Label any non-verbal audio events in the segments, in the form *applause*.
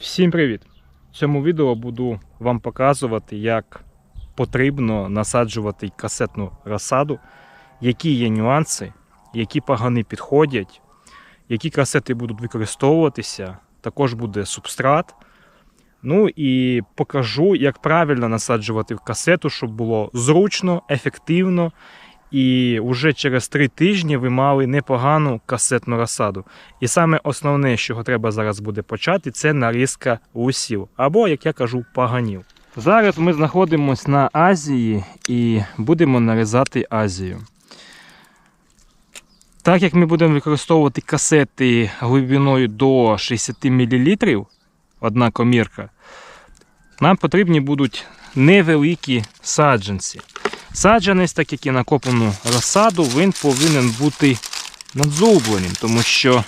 Всім привіт! В цьому відео буду вам показувати, як потрібно насаджувати касетну розсаду, які є нюанси, які пагани підходять, які касети будуть використовуватися. Також буде субстрат. Ну і покажу, як правильно насаджувати в касету, щоб було зручно, ефективно. І вже через три тижні ви мали непогану касетну розсаду. І саме основне, з чого треба зараз буде почати, це нарізка лусів, або, як я кажу, паганів. Зараз ми знаходимося на Азії і будемо нарізати Азію. Так як ми будемо використовувати касети глибиною до 60 мл, одна комірка, нам потрібні будуть невеликі саджанці. Саджанець, так як і накопану розсаду, він повинен бути надзубленим, тому що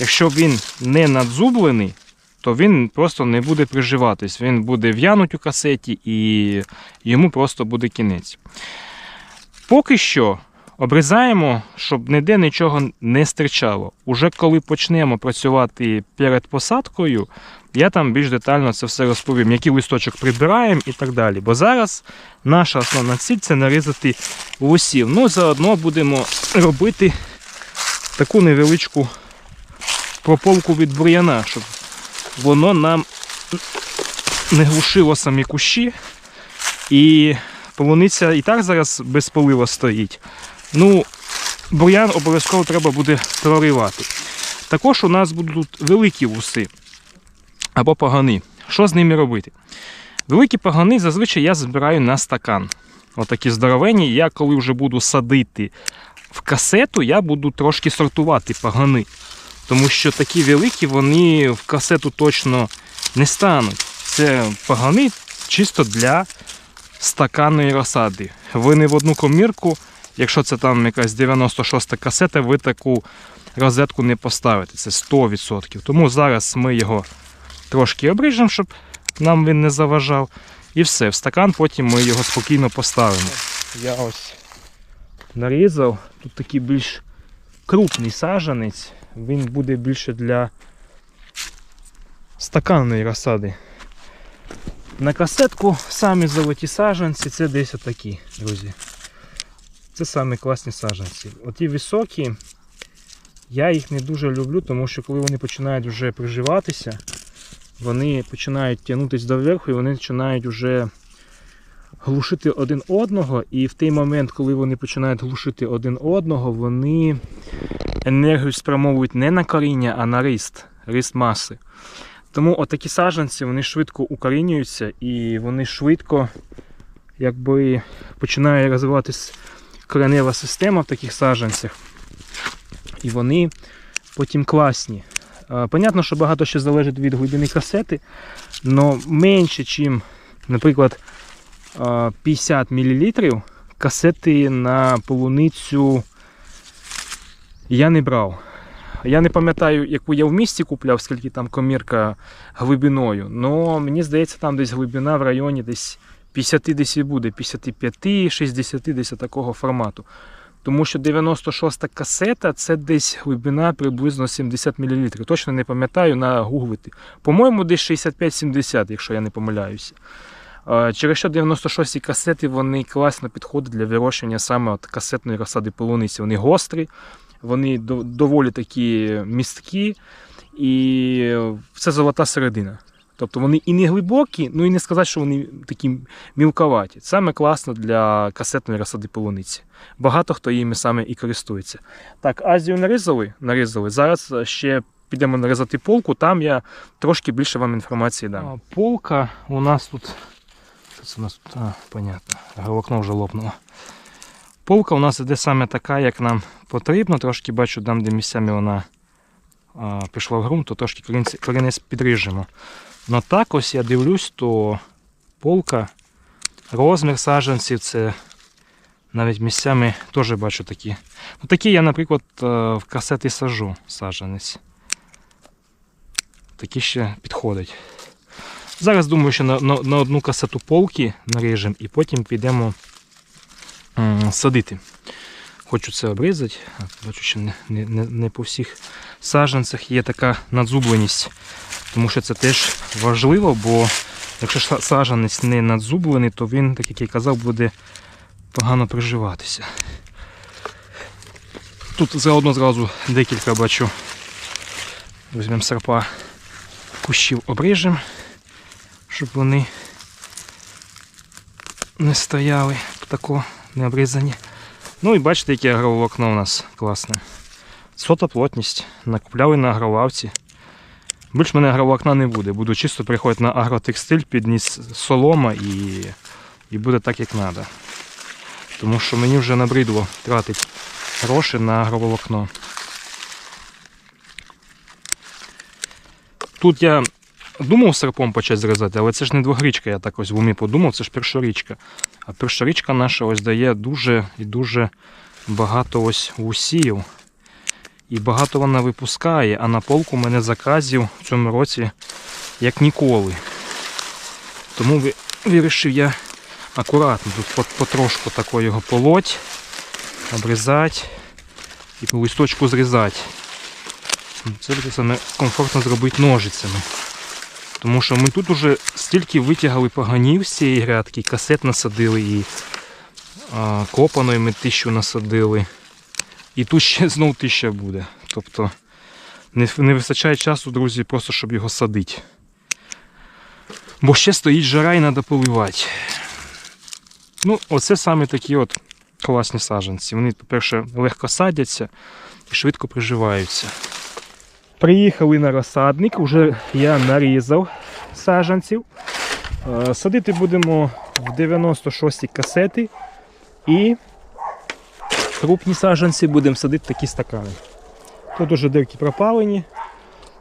якщо він не надзублений, то він просто не буде приживатись. Він буде в'януть у касеті і йому просто буде кінець. Поки що обрізаємо, щоб ніде нічого не стирчало. Уже коли почнемо працювати перед посадкою, я там більш детально це все розповім, який листочок прибираємо і так далі. Бо зараз наша основна ціль це нарізати лосів. Ну, заодно будемо робити таку невеличку прополку від бур'яна, щоб воно нам не глушило самі кущі. І полуниця і так зараз без полива стоїть. Ну, бур'ян обов'язково треба буде проривати. Також у нас будуть великі вуси або пагани. Що з ними робити? Великі пагани зазвичай я збираю на стакан. Отакі здоровенні. Я коли вже буду садити в касету, я буду трошки сортувати пагани. Тому що такі великі вони в касету точно не стануть. Це пагани чисто для стаканної розсади. Ви не в одну комірку, якщо це там якась 96-та касета, ви таку розетку не поставите. Це 100%. Тому зараз ми його трошки обріжемо, щоб нам він не заважав. І все, в стакан потім ми його спокійно поставимо. Я ось нарізав. Тут такий більш крупний саджанець. Він буде більше для стаканної розсади. На касетку самі золоті саджанці це десь отакі, друзі. Це самі класні саджанці. Оті високі, я їх не дуже люблю, тому що коли вони починають вже приживатися, вони починають тягнутися доверху і вони починають вже глушити один одного. І в той момент, коли вони починають глушити один одного, вони енергію спрямовують не на коріння, а на ріст, ріст маси. Тому отакі саджанці вони швидко укорінюються і вони швидко якби, починає розвиватися коренева система в таких саджанцях. І вони потім класні. Понятно, що багато ще залежить від глибини касети, але менше, ніж, наприклад, 50 мл касети на полуницю я не брав. Я не пам'ятаю, яку я в місті купляв, скільки там комірка глибиною. але мені здається, там десь глибина в районі десь 50 десь і буде, 55, 60 десь такого формату. Тому що 96-та касета це десь глибина приблизно 70 мл. Точно не пам'ятаю на гуглити. По-моєму, десь 65-70, якщо я не помиляюся. Через що 96-ті касети вони класно підходять для вирощення саме от касетної розсади полуниці. Вони гострі, вони доволі такі місткі, і це золота середина. Тобто вони і не глибокі, ну і не сказати, що вони такі мілковаті. Саме класно для касетної розсади полуниці. Багато хто їми саме і користується. Так, Азію нарізали, нарізали. Зараз ще підемо нарізати полку, там я трошки більше вам інформації дам. Полка у нас тут. Що це у нас тут? А, понятно. Волокно вже лопнуло. Полка у нас іде саме така, як нам потрібно. Трошки бачу, там, де місцями вона а, пішла в ґрунт, то трошки корінець підріжемо. Ну так ось я дивлюсь, то полка, розмір саджанців, це навіть місцями теж бачу такі. Ну, такі я, наприклад, е, в касети сажу саджанець. Такі ще підходять. Зараз думаю, що на, на, на одну касету полки наріжемо і потім підемо садити. Хочу це обрізати. Бачу, що не, не, не по всіх саджанцях є така надзубленість. Тому що це теж важливо, бо якщо саджанець не надзублений, то він, так як я казав, буде погано приживатися. Тут заодно зразу декілька бачу. Візьмемо серпа кущів обріжемо, щоб вони не стояли тако не обрізані. Ну і бачите, яке агроволокно у нас класне. Сота плотність. Накупляли на агровлавці. Більш мене агроволокна не буде. Буду чисто приходити на агротекстиль, підніс солома і, і буде так, як треба. Тому що мені вже набридло тратити гроші на агроволокно. Тут я думав серпом почати зрізати, але це ж не двогрічка, я так ось в умі подумав, це ж першорічка. А першорічка наша ось дає дуже і дуже багато ось вусів. І багато вона випускає, а на полку в мене заказів в цьому році як ніколи. Тому вирішив я акуратно тут потрошку тако його полоть, обрізати і по листочку зрізати. Це саме комфортно зробити ножицями. Тому що ми тут уже стільки витягали поганів з цієї грядки, касет насадили і копаної ми тисячу насадили. І тут ще *laughs* знов тисяча буде. Тобто не, не вистачає часу, друзі, просто щоб його садити. Бо ще стоїть жара і треба поливати. Ну, оце саме такі от класні саджанці. Вони, по-перше, легко садяться і швидко приживаються. Приїхали на розсадник, вже я нарізав саджанців. Е, Садити будемо в 96-ті касети і крупні саджанці будемо садити такі стакани. Тут уже дирки пропалені.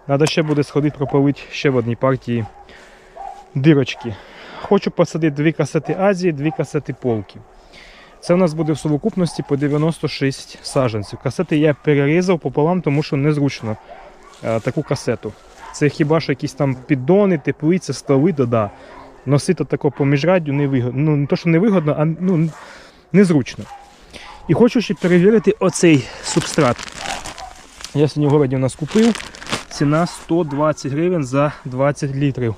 Треба ще буде сходити пропалити ще в одній партії дирочки. Хочу посадити дві касети Азії, дві касети полки. Це у нас буде в совокупності по 96 саджанців. Касети я перерізав пополам, тому що незручно е, таку касету. Це хіба що якісь там піддони, теплиця, столи, то да. Носити тако по міжраддю невигодно. Ну, не то, що невигодно, а ну, незручно. І хочу ще перевірити оцей субстрат. Я сьогодні в городі у нас купив. Ціна 120 гривень за 20 літрів.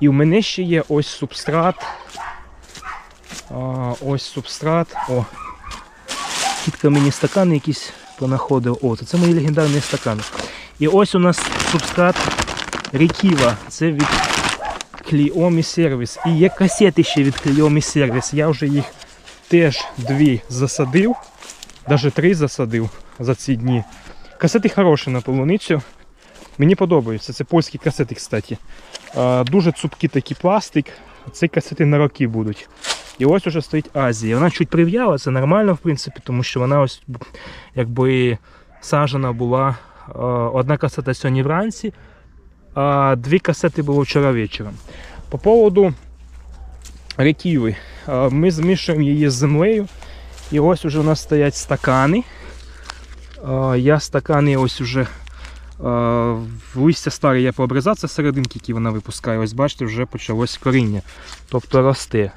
І в мене ще є ось субстрат. А, ось субстрат. О. Тітка мені стакани якісь понаходив. О, це мої легендарні стакани. І ось у нас субстрат Реківа. Це від Cliomi Service. І є касети ще від Cliomi Service. Я вже їх теж дві засадив. Навіть три засадив за ці дні. Касети хороші на полуницю. Мені подобаються. Це польські касети, кстати. Дуже цупкий такий пластик. Ці касети на роки будуть. І ось уже стоїть Азія. Вона чуть прив'яла, це нормально, в принципі, тому що вона ось якби сажена була. Одна касета сьогодні вранці, а дві касети було вчора вечором. По поводу реківи. Е, Ми змішуємо її з землею. І ось уже у нас стоять стакани. Е, Я стакани ось уже е, листя старі я пообрізав, це серединки, які вона випускає. Ось бачите, вже почалось коріння. Тобто росте.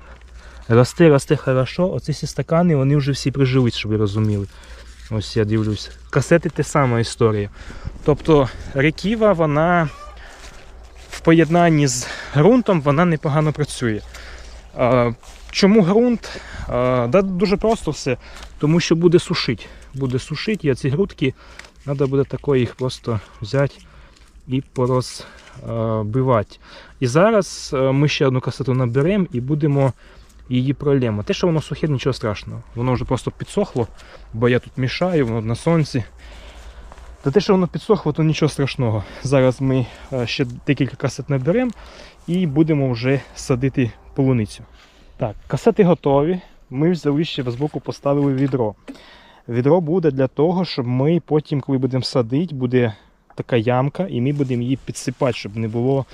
Росте, росте хорошо. Оці всі стакани вони вже всі прижились, щоб ви розуміли. Ось я дивлюсь. Касети те сама історія. Тобто реківа, вона в поєднанні з ґрунтом вона непогано працює. Чому ґрунт? Да, дуже просто все. Тому що буде сушити. Буде сушити, і ці грудки треба буде тако їх просто взяти і порозбивати. І зараз е, ми ще одну касету наберемо і будемо її пролємо. Те, що воно сухе, нічого страшного. Воно вже просто підсохло, бо я тут мішаю, воно на сонці. Та те, що воно підсохло, то нічого страшного. Зараз ми е, ще декілька касет наберемо і будемо вже садити полуницю. Так, касети готові. Ми взяли ще з боку поставили відро. Відро буде для того, щоб ми потім, коли будемо садити, буде така ямка, і ми будемо її підсипати, щоб не було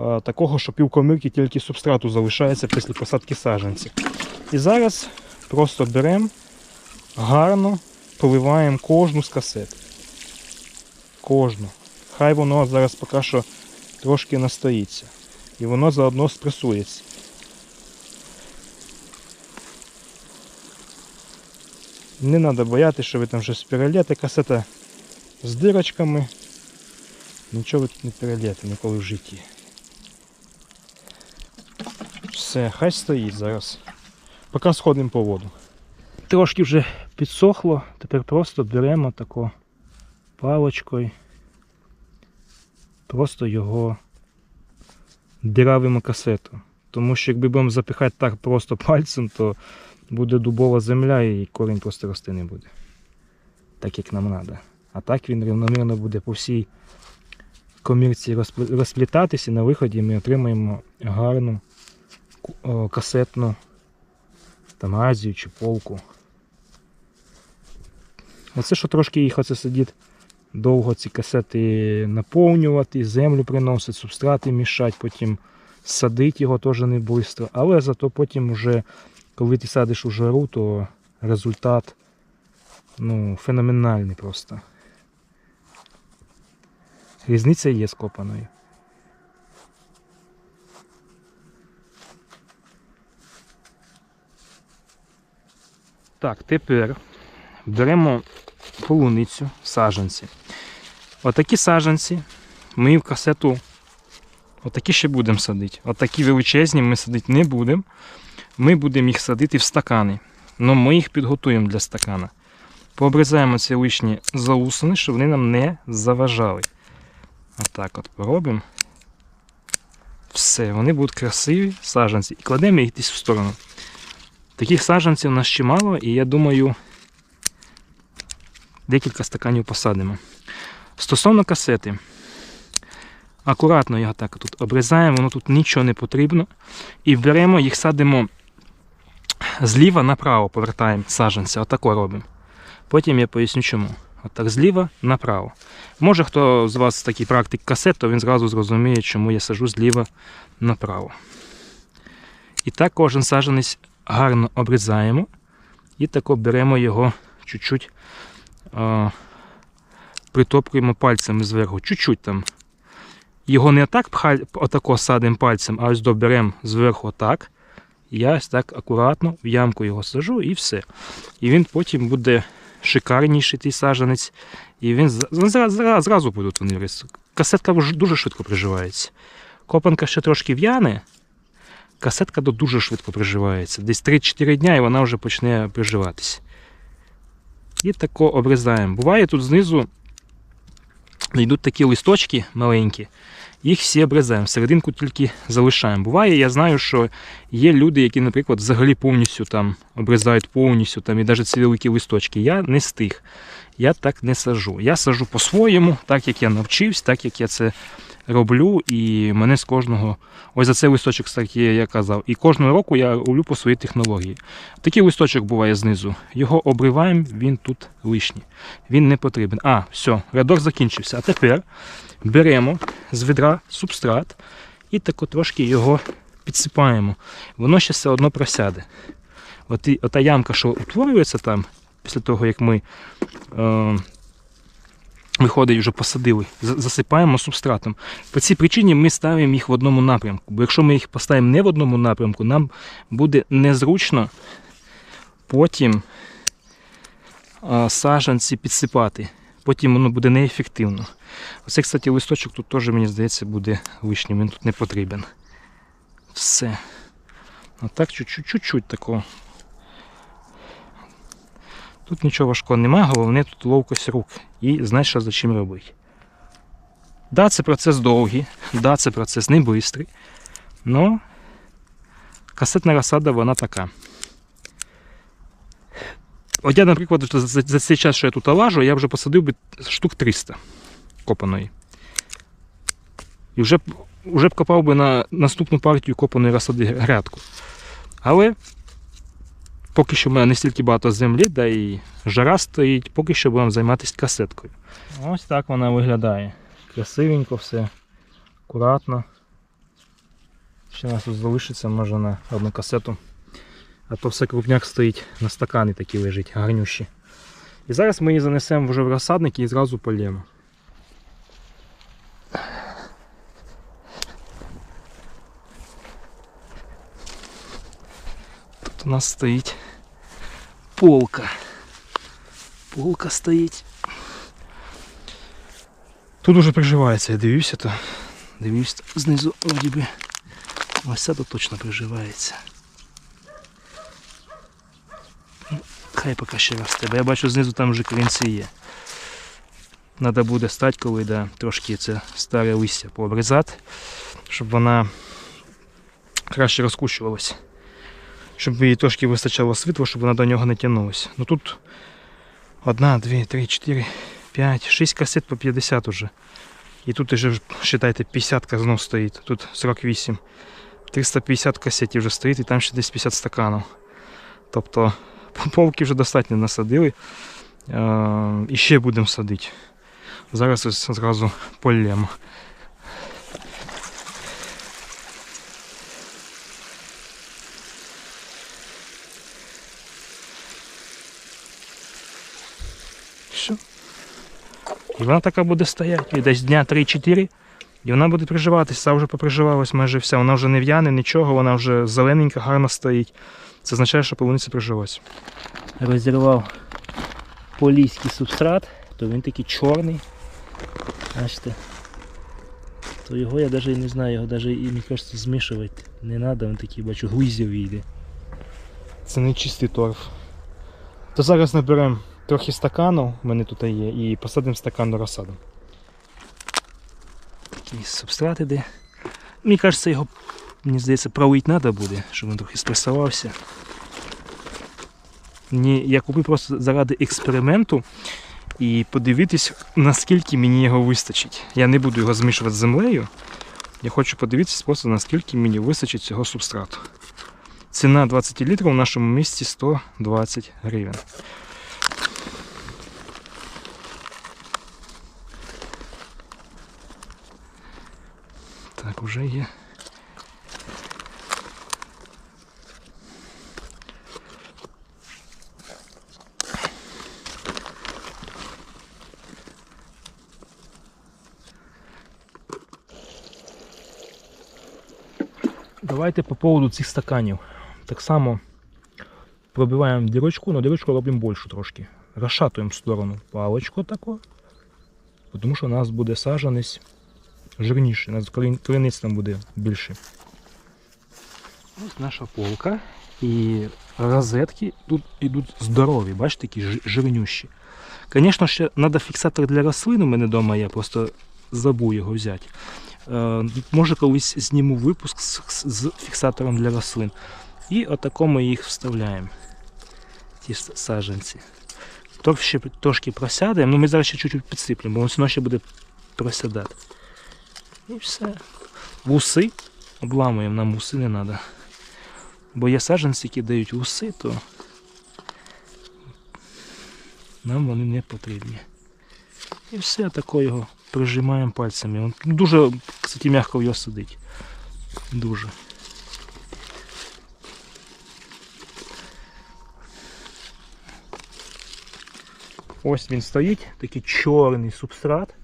е, такого, що півкомирки тільки субстрату залишається після посадки саджанців. І зараз просто беремо, гарно поливаємо кожну з касет. Кожну. Хай воно зараз поки що трошки настоїться. І воно заодно спресується. Не треба боятися, що ви там щось перельєте. Касета з дирочками. Нічого ви тут не перейдете ніколи в житті. Все, хай стоїть зараз. Поки сходимо по воду. Трошки вже підсохло, тепер просто беремо тако палочкою. Просто його діравимо касету. Тому що якби будемо запихати так просто пальцем, то буде дубова земля і корінь просто рости не буде. Так як нам треба. А так він рівномірно буде по всій комірці розплітатися, і на виході ми отримаємо гарну касетну там азію чи полку. Оце що трошки їх оце сидить довго ці касети наповнювати, землю приносить, субстрати мішать, потім садити його теж не швидко. Але зато потім уже, коли ти садиш у жару, то результат ну, феноменальний просто. Різниця є з копаною. Так, тепер беремо полуницю, саджанці. Отакі саджанці ми в касету отакі ще будемо садити. Отакі величезні ми садити не будемо. Ми будемо їх садити в стакани. Но ми їх підготуємо для стакана. Пообрізаємо ці лишні заусини, щоб вони нам не заважали. Отак от поробимо. Все, вони будуть красиві саджанці. І кладемо їх десь в сторону. Таких саджанців у нас чимало, і я думаю, декілька стаканів посадимо. Стосовно касети, акуратно його так тут обрізаємо, воно тут нічого не потрібно. І беремо їх садимо зліва направо, повертаємо саджанця, отако робимо. Потім я поясню чому. Отак зліва направо. Може хто з вас такий практик касет, то він зразу зрозуміє, чому я сажу зліва направо. І так кожен саджанець гарно обрізаємо і тако беремо його чуть-чуть а, притопкуємо пальцями зверху, чуть-чуть там. Його не так отако садимо пальцем, а ось доберемо зверху отак. Я ось так акуратно в ямку його сажу і все. І він потім буде шикарніший той саджанець. І він з- з- зра- зра- зразу будуть вони рис. Касетка дуже швидко приживається. Копанка ще трошки в'яне, касетка дуже швидко приживається. Десь 3-4 дня і вона вже почне приживатися. І тако обрізаємо. Буває тут знизу йдуть такі листочки маленькі, їх всі обрізаємо, серединку тільки залишаємо. Буває, я знаю, що є люди, які, наприклад, взагалі повністю там обрізають повністю там, і навіть ці великі листочки. Я не з тих. Я так не сажу. Я сажу по-своєму, так як я навчився, так як я це роблю, і мене з кожного. Ось за цей листочок, кстати, я казав. І кожного року я роблю по своїй технології. Такий листочок буває знизу. Його обриваємо, він тут лишній. Він не потрібен. А, все, рядок закінчився. А тепер беремо з відра субстрат і тако трошки його підсипаємо. Воно ще все одно просяде. От і, ота ямка, що утворюється там, після того, як ми е, виходить, вже посадили, засипаємо субстратом. По цій причині ми ставимо їх в одному напрямку. Бо якщо ми їх поставимо не в одному напрямку, нам буде незручно потім саджанці підсипати. Потім воно буде неефективно. Оце, кстати, листочок тут теж, мені здається, буде лишнім, він тут не потрібен. Все. Отак чуть-чуть такого. Тут нічого важкого немає, головне тут ловкость рук і знаєш, що за чим робити. Да, це процес довгий, да, це процес не швидкий, але касетна розсада вона така. От я, наприклад, за цей час, що я тут лажу, я вже посадив би штук 300 копаної. І вже, вже б копав би на наступну партію копаної розсади грядку. Але поки що в мене не стільки багато землі, да і жара стоїть, поки що будемо займатися касеткою. Ось так вона виглядає. Красивенько все, акуратно. Ще у нас тут залишиться, може на одну касету. А то все крупняк стоїть на стакани такі лежить, гарнющі. І зараз ми її занесемо вже в розсадник і зразу полємо. Тут у нас стоїть полка. Полка стоїть. Тут уже приживається, я дивлюся, то дивлюсь знизу вроді би. Ось це точно приживається. Ну, Хай поки ще росте, бо я бачу знизу там вже корінці є. Треба буде стати, коли да, трошки це старе листя пообрізати, щоб вона краще розкущувалася. Щоб їй трошки вистачало світла, щоб вона до нього не тягнулася. Ну тут одна, дві, три, чотири, п'ять, шість касет по 50 уже. І тут вже, вважайте, 50 знов стоїть. Тут 48. 350 касетів вже стоїть і там ще десь 50 стаканів. Тобто *laughs* полки вже достатньо насадили. Е, І ще будемо садити. Зараз ось зразу полємо. І вона така буде стояти. І десь дня 3-4. І вона буде приживатися, ця вже поприживалась майже вся. Вона вже не в'яне, нічого, вона вже зелененька, гарно стоїть. Це означає, що полуниця прижилась. Розірвав поліський субстрат, то він такий чорний. Бачите. То його я навіть не знаю, його навіть, мені кажеться, змішувати не треба, він такий, бачу, глузів вийде. Це не чистий торф. То зараз наберемо трохи стакану, в мене тут є, і посадимо стакан до розсаду. Такий субстрат іде. Мені кажеться, його, мені здається, пролить треба буде, щоб він трохи спресувався. Ні, я купив просто заради експерименту і подивитись, наскільки мені його вистачить. Я не буду його змішувати з землею. Я хочу подивитися просто, наскільки мені вистачить цього субстрату. Ціна 20 літрів у нашому місті 120 гривень. Уже є. Давайте по поводу цих стаканів. Так само пробиваємо дірочку, але дірочку робимо більшу трошки. Розшатуємо сторону паличку таку, тому що у нас буде саджанець жирніший, у корінець там буде більше. Ось наша полка. І розетки тут йдуть здорові, бачите, такі жи- жирнющі. Звісно, ще треба фіксатор для рослин. У мене вдома я просто забув його взяти. Е, Може колись зніму випуск з, фіксатором для рослин. І отако ми їх вставляємо. Ті саджанці. Торф трошки просядаємо, ну ми зараз ще чуть-чуть підсиплемо, бо воно ще буде просядати. І все. Вуси обламуємо, нам вуси не треба. Бо є саджанці, які дають вуси, то нам вони не потрібні. І все тако його прижимаємо пальцями. Він дуже, кстати, м'яко його сидить. Дуже. Ось він стоїть, такий чорний субстрат.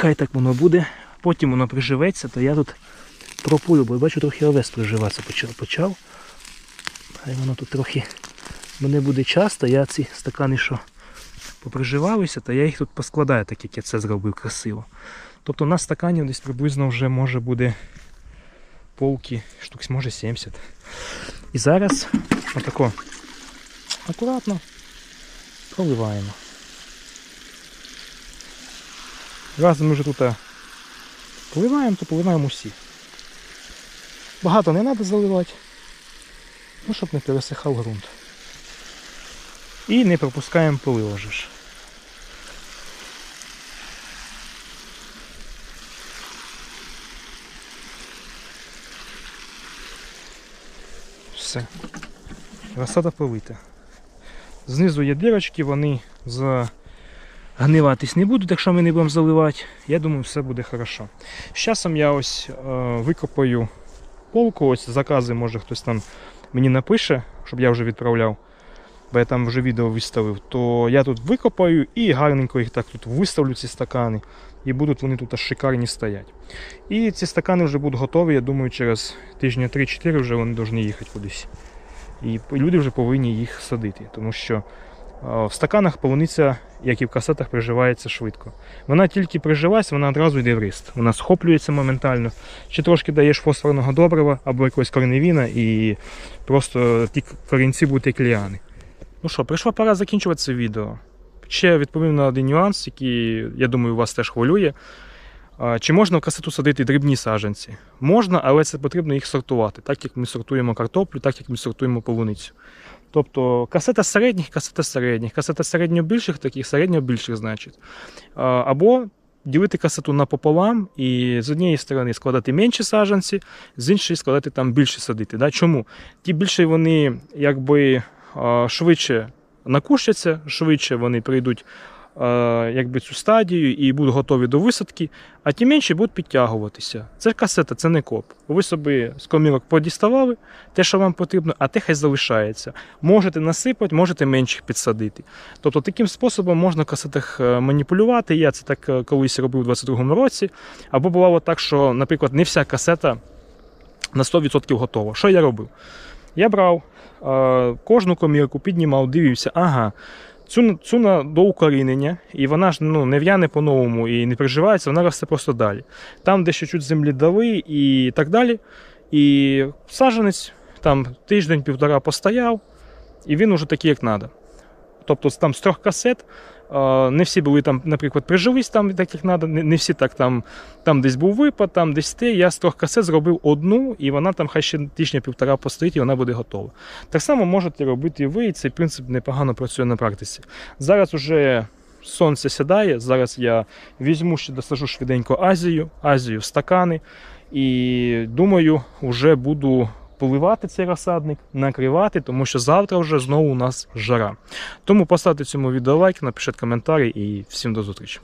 Хай так воно буде. Потім воно приживеться, то я тут пропую, бо я бачу, трохи овес приживатися почав. Хай воно тут трохи мене буде часто, я ці стакани, що поприживалися, то я їх тут поскладаю, так як я це зробив красиво. Тобто на стаканів десь приблизно вже може буде полки, штук може 70. І зараз отако акуратно проливаємо. Раз ми вже тут е, поливаємо, то поливаємо усі. Багато не треба заливати, ну, щоб не пересихав ґрунт. І не пропускаємо полив вже ж. Все. Розсада полита. Знизу є дірочки, вони загниватись не будуть, якщо ми не будемо заливати. Я думаю, все буде хорошо. З часом я ось е, викопаю полку, ось закази, може хтось там мені напише, щоб я вже відправляв. Бо я там вже відео виставив, то я тут викопаю і гарненько їх так тут виставлю, ці стакани. І будуть вони тут аж шикарні стоять. І ці стакани вже будуть готові, я думаю, через тижня 3-4 вже вони повинні їхати кудись. І люди вже повинні їх садити, тому що В стаканах полуниця, як і в касетах, приживається швидко. Вона тільки приживається, вона одразу йде в ріст. Вона схоплюється моментально. Ще трошки даєш фосфорного добрива або якогось корневіна, і просто ті корінці будуть як ліани. Ну що, прийшла пора закінчувати це відео. Ще відповім на один нюанс, який, я думаю, вас теж хвилює. Чи можна в касету садити дрібні саджанці? Можна, але це потрібно їх сортувати, так як ми сортуємо картоплю, так як ми сортуємо полуницю. Тобто касета середніх, касета середніх, касета середньо-більших, таких середньо-більших, значить. Або ділити касету напополам і з однієї сторони складати менші саджанці, з іншої складати там більше садити. Да? Чому? Ті більше вони якби швидше накущаться, швидше вони прийдуть якби цю стадію і будуть готові до висадки, а ті менші будуть підтягуватися. Це касета, це не коп. Ви собі з комірок подіставали те, що вам потрібно, а те хай залишається. Можете насипати, можете менших підсадити. Тобто таким способом можна в касетах е, маніпулювати. Я це так е, колись робив у 22-му році. Або бувало так, що, наприклад, не вся касета на 100% готова. Що я робив? Я брав е, кожну комірку, піднімав, дивився, ага, цю, цуна на до укорінення, і вона ж ну, не в'яне по-новому і не приживається, вона росте просто далі. Там, де ще чуть землі дали і так далі. І саженець там тиждень-півтора постояв, і він уже такий, як треба. Тобто там з трьох касет. Не всі були там, наприклад, прижились там так, як треба, не всі так там, там десь був випад, там десь те. Я з трьох касет зробив одну, і вона там хай ще тижня-півтора постоїть, і вона буде готова. Так само можете робити і ви, і цей принцип непогано працює на практиці. Зараз уже сонце сідає, зараз я візьму ще досажу швиденько Азію, Азію в стакани, і думаю, вже буду поливати цей розсадник, накривати, тому що завтра вже знову у нас жара. Тому поставте цьому відео лайк, напишіть коментарі і всім до зустрічі.